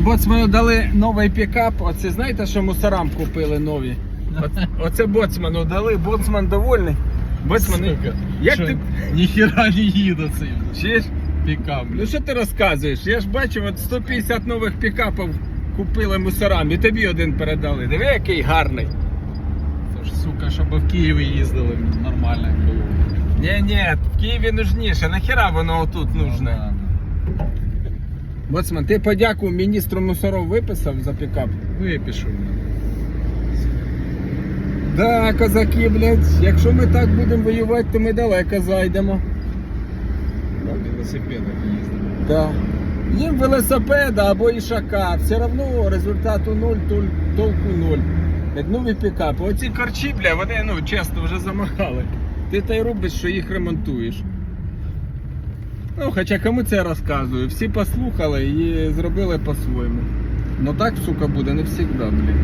Боцману дали новий пікап. Оце знаєте, що мусорам купили нові? Оце, оце боцману дали, боцман довольний. Боцман, як що, ти. Ніхіра не їду цим пікап. Ну що ти розказуєш? Я ж бачив, от 150 нових пікапів купили мусорам і тобі один передали. Диви, який гарний. Це ж, сука, щоб в Києві їздили нормально було. Ні, ні, в Києві нужніше. Нахіра воно отут нужне? Ну, Боцман, ти подяку міністру мусоров виписав за пікап? Випишу. Да, козаки, блядь, якщо ми так будемо воювати, то ми далеко зайдемо. На велосипедах їздили. Да. Їм велосипеда або ішака, все одно результату нуль, тол- толку нуль. Як нові пікапи. Оці корчі, бля, вони ну чесно вже замахали. Ти та й робиш, що їх ремонтуєш. Ну, хоча кому це розказую? Всі послухали і зробили по-своєму. Ну так, сука, буде не завжди, блін.